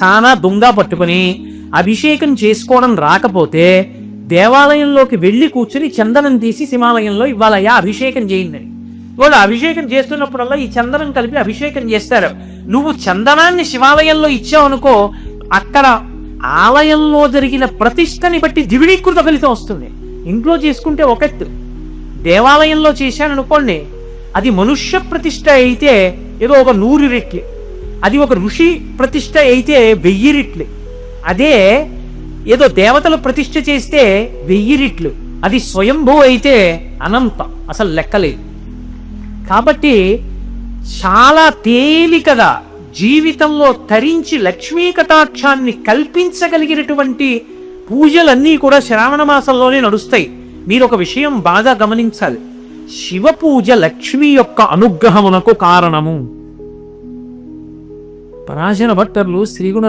చాలా దుంగ పట్టుకుని అభిషేకం చేసుకోవడం రాకపోతే దేవాలయంలోకి వెళ్ళి కూర్చుని చందనం తీసి శివాలయంలో ఇవ్వాలయ్యా అభిషేకం చేయండి వాళ్ళు అభిషేకం చేస్తున్నప్పుడల్లా ఈ చందనం కలిపి అభిషేకం చేస్తారు. నువ్వు చందనాన్ని శివాలయంలో ఇచ్చావనుకో అక్కడ ఆలయంలో జరిగిన ప్రతిష్టని బట్టి దివిడీకృత ఫలితం వస్తుంది. ఇంట్లో చేసుకుంటే ఒకత్తు దేవాలయంలో చేశాననుకోండి అది మనుష్య ప్రతిష్ట అయితే ఏదో ఒక నూరు రెట్లు. అది ఒక ఋషి ప్రతిష్ట అయితే వెయ్యి రెట్లు. అదే ఏదో దేవతలు ప్రతిష్ట చేస్తే వెయ్యి రెట్లు. అది స్వయంభూ అయితే అనంతం అసలు లెక్కలేదు. కాబట్టి చాలా తేలికగా జీవితంలో తరించి లక్ష్మీ కటాక్షాన్ని కల్పించగలిగినటువంటి పూజలన్నీ కూడా శ్రావణ మాసంలోనే నడుస్తాయి. మీరు ఒక విషయం బాగా గమనించాలి. శివ పూజ లక్ష్మి యొక్క అనుగ్రహమునకు కారణము. పరాశర భట్టర్లు శ్రీగుణ